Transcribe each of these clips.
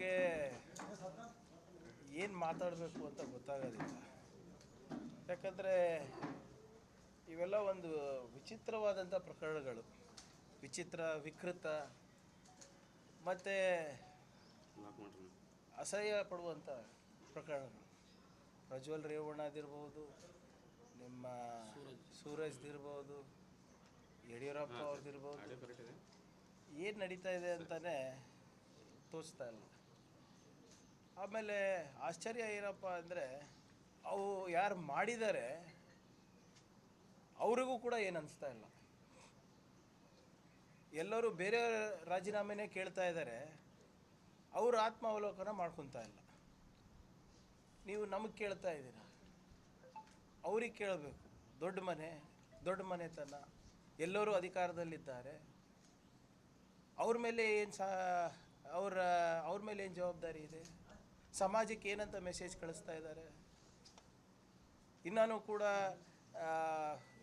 ಬಗ್ಗೆ ಏನು ಮಾತಾಡಬೇಕು ಅಂತ ಗೊತ್ತಾಗೋದಿಲ್ಲ. ಯಾಕಂದರೆ ಇವೆಲ್ಲ ಒಂದು ವಿಚಿತ್ರವಾದಂಥ ಪ್ರಕರಣಗಳು. ವಿಚಿತ್ರ ವಿಕೃತ ಮತ್ತು ಅಸಹ್ಯ ಪಡುವಂಥ ಪ್ರಕರಣಗಳು. ಪ್ರಜ್ವಲ್ ರೇವಣ್ಣದಿರ್ಬೋದು ನಿಮ್ಮ ಸೂರಜ್ದಿರ್ಬೋದು ಯಡಿಯೂರಪ್ಪ ಅವ್ರದ್ದಿರ್ಬೋದು ಏನು ನಡೀತಾ ಇದೆ ಅಂತಲೇ ತೋರಿಸ್ತಾ ಇಲ್ಲ. ಆಮೇಲೆ ಆಶ್ಚರ್ಯ ಏನಪ್ಪ ಅಂದರೆ, ಅವು ಯಾರು ಮಾಡಿದ್ದಾರೆ ಅವರಿಗೂ ಕೂಡ ಏನು ಅನಿಸ್ತಾ ಇಲ್ಲ. ಎಲ್ಲರೂ ಬೇರೆ ರಾಜೀನಾಮೆನೇ ಕೇಳ್ತಾ ಇದ್ದಾರೆ ಅವರು ಆತ್ಮಾವಲೋಕನ ಮಾಡ್ಕೊತಾ ಇಲ್ಲ. ನೀವು ನಮಗೆ ಕೇಳ್ತಾ ಇದ್ದೀರಾ? ಅವ್ರಿಗೆ ಕೇಳಬೇಕು. ದೊಡ್ಡ ಮನೆ, ದೊಡ್ಡ ಮನೆತನ, ಎಲ್ಲರೂ ಅಧಿಕಾರದಲ್ಲಿದ್ದಾರೆ. ಅವ್ರ ಮೇಲೆ ಏನು ಸಹ ಅವರ ಅವ್ರ ಮೇಲೆ ಏನು ಜವಾಬ್ದಾರಿ ಇದೆ? ಸಮಾಜಕ್ಕೆ ಏನಂತ ಮೆಸೇಜ್ ಕಳಿಸ್ತಾ ಇದ್ದಾರೆ? ಇನ್ನೂ ಕೂಡ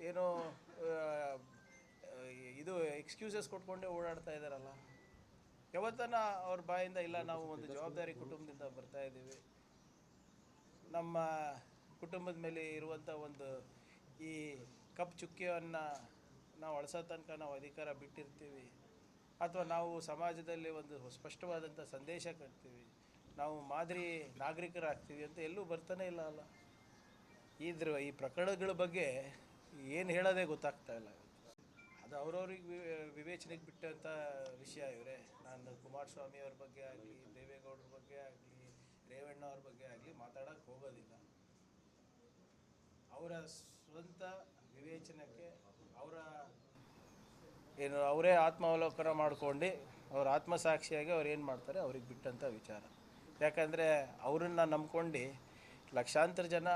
ಏನು ಇದು ಎಕ್ಸ್ಕ್ಯೂಸಸ್ ಕೊಟ್ಕೊಂಡೇ ಓಡಾಡ್ತಾ ಇದ್ದಾರಲ್ಲ? ಯಾವತ್ತನ ಅವ್ರ ಬಾಯಿಂದ ಇಲ್ಲ, ನಾವು ಒಂದು ಜವಾಬ್ದಾರಿ ಕುಟುಂಬದಿಂದ ಬರ್ತಾ ಇದ್ದೀವಿ. ನಮ್ಮ ಕುಟುಂಬದ ಮೇಲೆ ಇರುವಂಥ ಒಂದು ಈ ಕಪ್ ಚುಕ್ಕಿಯನ್ನು ನಾವು ಅಳಿಸೋ ತನಕ ನಾವು ಅಧಿಕಾರ ಬಿಟ್ಟಿರ್ತೀವಿ. ಅಥವಾ ನಾವು ಸಮಾಜದಲ್ಲಿ ಒಂದು ಸ್ಪಷ್ಟವಾದಂಥ ಸಂದೇಶ ಕೊಡ್ತೀವಿ ನಾವು ಮಾದರಿ ನಾಗರಿಕರಾಗ್ತೀವಿ ಅಂತ ಎಲ್ಲೂ ಬರ್ತಾನೆ ಇಲ್ಲ ಅಲ್ಲ. ಇದ್ರ ಈ ಪ್ರಕರಣಗಳ ಬಗ್ಗೆ ಏನು ಹೇಳೋದೇ ಗೊತ್ತಾಗ್ತಾ ಇಲ್ಲ. ಅದು ಅವ್ರವ್ರಿಗೆ ವಿವೇಚನೆಗೆ ಬಿಟ್ಟಂಥ ವಿಷಯ ಇವರೇ. ನಾನು ಕುಮಾರಸ್ವಾಮಿ ಅವ್ರ ಬಗ್ಗೆ ಆಗಲಿ, ದೇವೇಗೌಡರ ಬಗ್ಗೆ ಆಗಲಿ, ರೇವಣ್ಣ ಅವ್ರ ಬಗ್ಗೆ ಆಗಲಿ ಮಾತಾಡೋಕ್ಕೆ ಹೋಗೋದಿಲ್ಲ. ಅವರ ಸ್ವಂತ ವಿವೇಚನೆಗೆ ಅವರ ಏನು, ಅವರೇ ಆತ್ಮಾವಲೋಕನ ಮಾಡ್ಕೊಂಡು ಅವ್ರ ಆತ್ಮಸಾಕ್ಷಿಯಾಗಿ ಅವ್ರು ಏನು ಮಾಡ್ತಾರೆ, ಅವ್ರಿಗೆ ಬಿಟ್ಟಂಥ ವಿಚಾರ. ಯಾಕಂದರೆ ಅವರನ್ನು ನಂಬ್ಕೊಂಡು ಲಕ್ಷಾಂತರ ಜನ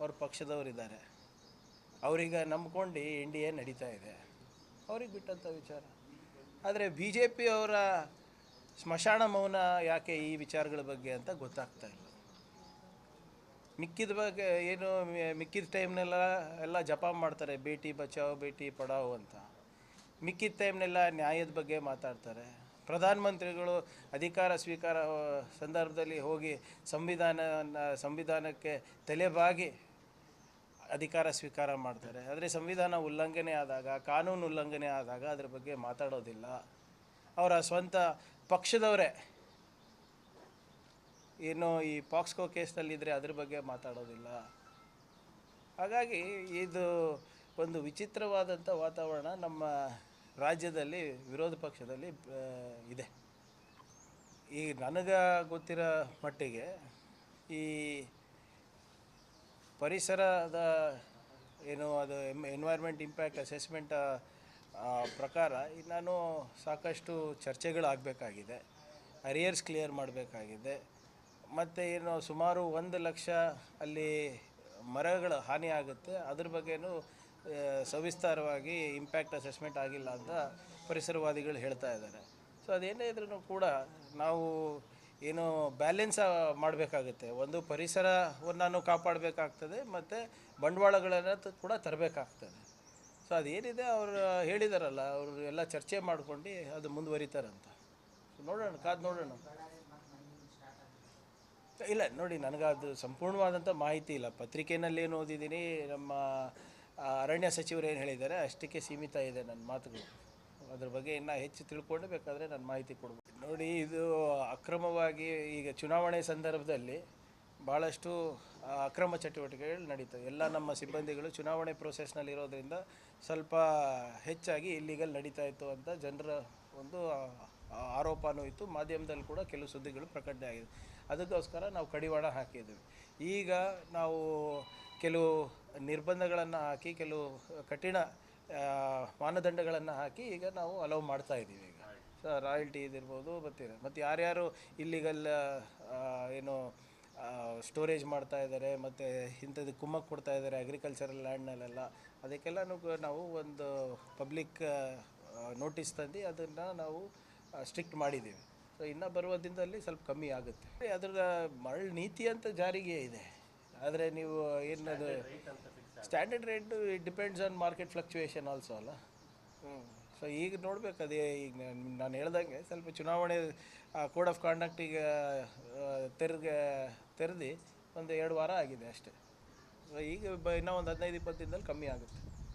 ಅವ್ರ ಪಕ್ಷದವರಿದ್ದಾರೆ. ಅವ್ರಿಗೆ ನಂಬ್ಕೊಂಡು ಎ ನಡೀತಾ ಇದೆ. ಅವ್ರಿಗೆ ಬಿಟ್ಟಂಥ ವಿಚಾರ. ಆದರೆ ಬಿ ಜೆ ಪಿ ಅವರ ಸ್ಮಶಾನ ಮೌನ ಯಾಕೆ ಈ ವಿಚಾರಗಳ ಬಗ್ಗೆ ಅಂತ ಗೊತ್ತಾಗ್ತಾ ಇಲ್ಲ. ಮಿಕ್ಕಿದ ಬಗ್ಗೆ ಏನು ಮಿಕ್ಕಿದ ಟೈಮ್ನೆಲ್ಲ ಎಲ್ಲ ಜಪ ಮಾಡ್ತಾರೆ ಭೇಟಿ ಬಚಾವ್ ಭೇಟಿ ಪಡಾವ್ ಅಂತ. ಮಿಕ್ಕಿದ ಟೈಮ್ನೆಲ್ಲ ನ್ಯಾಯದ ಬಗ್ಗೆ ಮಾತಾಡ್ತಾರೆ. ಪ್ರಧಾನಮಂತ್ರಿಗಳು ಅಧಿಕಾರ ಸ್ವೀಕಾರ ಸಂದರ್ಭದಲ್ಲಿ ಹೋಗಿ ಸಂವಿಧಾನ ಸಂವಿಧಾನಕ್ಕೆ ತಲೆಬಾಗಿ ಅಧಿಕಾರ ಸ್ವೀಕಾರ ಮಾಡ್ತಾರೆ. ಆದರೆ ಸಂವಿಧಾನ ಉಲ್ಲಂಘನೆ ಆದಾಗ, ಕಾನೂನು ಉಲ್ಲಂಘನೆ ಆದಾಗ ಅದ್ರ ಬಗ್ಗೆ ಮಾತಾಡೋದಿಲ್ಲ. ಅವರ ಸ್ವಂತ ಪಕ್ಷದವರೇ ಏನು ಈ ಪಾಕ್ಸ್ಕೋ ಕೇಸ್ನಲ್ಲಿದ್ದರೆ ಅದ್ರ ಬಗ್ಗೆ ಮಾತಾಡೋದಿಲ್ಲ. ಹಾಗಾಗಿ ಇದು ಒಂದು ವಿಚಿತ್ರವಾದಂಥ ವಾತಾವರಣ ನಮ್ಮ ರಾಜ್ಯದಲ್ಲಿ, ವಿರೋಧ ಪಕ್ಷದಲ್ಲಿ ಇದೆ. ಈ ನನಗೆ ಗೊತ್ತಿರೋ ಮಟ್ಟಿಗೆ ಈ ಪರಿಸರದ ಏನು ಅದು ಎನ್ವೈರ್ಮೆಂಟ್ ಇಂಪ್ಯಾಕ್ಟ್ ಅಸೆಸ್ಮೆಂಟ್ ಪ್ರಕಾರ ನಾನು ಸಾಕಷ್ಟು ಚರ್ಚೆಗಳಾಗಬೇಕಾಗಿದೆ. ಅರಿಯರ್ಸ್ ಕ್ಲಿಯರ್ ಮಾಡಬೇಕಾಗಿದೆ. ಮತ್ತು ಏನು ಸುಮಾರು ಒಂದು ಲಕ್ಷ ಅಲ್ಲಿ ಮರಗಳ ಹಾನಿ ಆಗುತ್ತೆ ಅದ್ರ ಬಗ್ಗೆನೂ ಸವಿಸ್ತಾರವಾಗಿ ಇಂಪ್ಯಾಕ್ಟ್ ಅಸೆಸ್ಮೆಂಟ್ ಆಗಿಲ್ಲ ಅಂತ ಪರಿಸರವಾದಿಗಳು ಹೇಳ್ತಾ ಇದ್ದಾರೆ. ಸೊ ಅದೇನೇ ಇದ್ರೂ ಕೂಡ ನಾವು ಏನು ಬ್ಯಾಲೆನ್ಸ್ ಮಾಡಬೇಕಾಗುತ್ತೆ. ಒಂದು ಪರಿಸರವನ್ನು ಕಾಪಾಡಬೇಕಾಗ್ತದೆ, ಮತ್ತು ಬಂಡವಾಳಗಳನ್ನು ಕೂಡ ತರಬೇಕಾಗ್ತದೆ. ಸೊ ಅದೇನಿದೆ ಅವರು ಹೇಳಿದಾರಲ್ಲ, ಅವರು ಎಲ್ಲ ಚರ್ಚೆ ಮಾಡ್ಕೊಂಡು ಅದು ಮುಂದುವರಿತಾರಂತ. ನೋಡೋಣ, ಕಾದು ನೋಡೋಣ. ಇಲ್ಲ, ನೋಡಿ, ನನಗದು ಸಂಪೂರ್ಣವಾದಂಥ ಮಾಹಿತಿ ಇಲ್ಲ. ಪತ್ರಿಕೆಯಲ್ಲಿ ಏನು ಓದಿದ್ದೀನಿ, ನಮ್ಮ ಅರಣ್ಯ ಸಚಿವರು ಏನು ಹೇಳಿದ್ದಾರೆ, ಅಷ್ಟಕ್ಕೆ ಸೀಮಿತ ಇದೆ ನನ್ನ ಮಾತುಗಳು. ಅದ್ರ ಬಗ್ಗೆ ಇನ್ನೂ ಹೆಚ್ಚು ತಿಳ್ಕೊಂಡು ಬೇಕಾದರೆ ನಾನು ಮಾಹಿತಿ ಕೊಡ್ಬೋದು. ನೋಡಿ, ಇದು ಅಕ್ರಮವಾಗಿ ಈಗ ಚುನಾವಣೆ ಸಂದರ್ಭದಲ್ಲಿ ಭಾಳಷ್ಟು ಅಕ್ರಮ ಚಟುವಟಿಕೆಗಳು ನಡೀತವೆ. ಎಲ್ಲ ನಮ್ಮ ಸಿಬ್ಬಂದಿಗಳು ಚುನಾವಣೆ ಪ್ರೊಸೆಸ್ನಲ್ಲಿ ಇರೋದರಿಂದ ಸ್ವಲ್ಪ ಹೆಚ್ಚಾಗಿ ಇಲ್ಲಿಗಲ್ ನಡೀತಾ ಇತ್ತು ಅಂತ ಜನರ ಒಂದು ಆರೋಪನೂ ಇತ್ತು. ಮಾಧ್ಯಮದಲ್ಲಿ ಕೂಡ ಕೆಲವು ಸುದ್ದಿಗಳು ಪ್ರಕಟಣೆ ಆಗಿದೆ. ಅದಕ್ಕೋಸ್ಕರ ನಾವು ಕಡಿವಾಣ ಹಾಕಿದ್ದೀವಿ. ಈಗ ನಾವು ಕೆಲವು ನಿರ್ಬಂಧಗಳನ್ನು ಹಾಕಿ, ಕೆಲವು ಕಠಿಣ ಮಾನದಂಡಗಳನ್ನು ಹಾಕಿ ಈಗ ನಾವು ಅಲೌ ಮಾಡ್ತಾ ಇದ್ದೀವಿ ಈಗ. ಸೊ ರಾಯಲ್ಟಿ ಇದಿರ್ಬೋದು, ಮತ್ತೆ ಮತ್ತು ಯಾರ್ಯಾರು ಇಲ್ಲಿಗಲ್ ಏನು ಸ್ಟೋರೇಜ್ ಮಾಡ್ತಾ ಇದ್ದಾರೆ ಮತ್ತು ಇಂಥದ್ದು ಕುಮ್ಮಕ್ಕೆ ಕೊಡ್ತಾ ಇದ್ದಾರೆ ಅಗ್ರಿಕಲ್ಚರಲ್ ಲ್ಯಾಂಡ್ನಲ್ಲೆಲ್ಲ ಅದಕ್ಕೆಲ್ಲನೂ ನಾವು ಒಂದು ಪಬ್ಲಿಕ್ ನೋಟಿಸ್ ತಂದು ಅದನ್ನು ನಾವು ಸ್ಟ್ರಿಕ್ಟ್ ಮಾಡಿದ್ದೀವಿ. ಸೊ ಇನ್ನು ಬರುವ ದಿನದಲ್ಲಿ ಸ್ವಲ್ಪ ಕಮ್ಮಿ ಆಗುತ್ತೆ. ಅದರ ಮರಳು ನೀತಿ ಅಂತ ಜಾರಿಗೆ ಇದೆ. ಆದರೆ ನೀವು ಏನದು standard rate it depends on market fluctuation also ಅಲ್ಲ? ಹ್ಞೂ ಸೊ ಈಗ ನೋಡ್ಬೇಕು ಅದೇ, ಈಗ ನಾನು- ಹೇಳ್ದಂಗೆ ಸ್ವಲ್ಪ ಚುನಾವಣೆ ಕೋಡ್ ಆಫ್ ಕಾಂಡಕ್ಟಿಗೆ ತೆರೆಗೆ, ತೆರೆದು ಒಂದು ಎರಡು ವಾರ ಆಗಿದೆ ಅಷ್ಟೇ. ಸೊ ಈಗ ಇನ್ನೂ ಒಂದು ಹದಿನೈದು, ಇಪ್ಪತ್ತು ದಿನದಲ್ಲಿ ಕಮ್ಮಿ ಆಗುತ್ತೆ.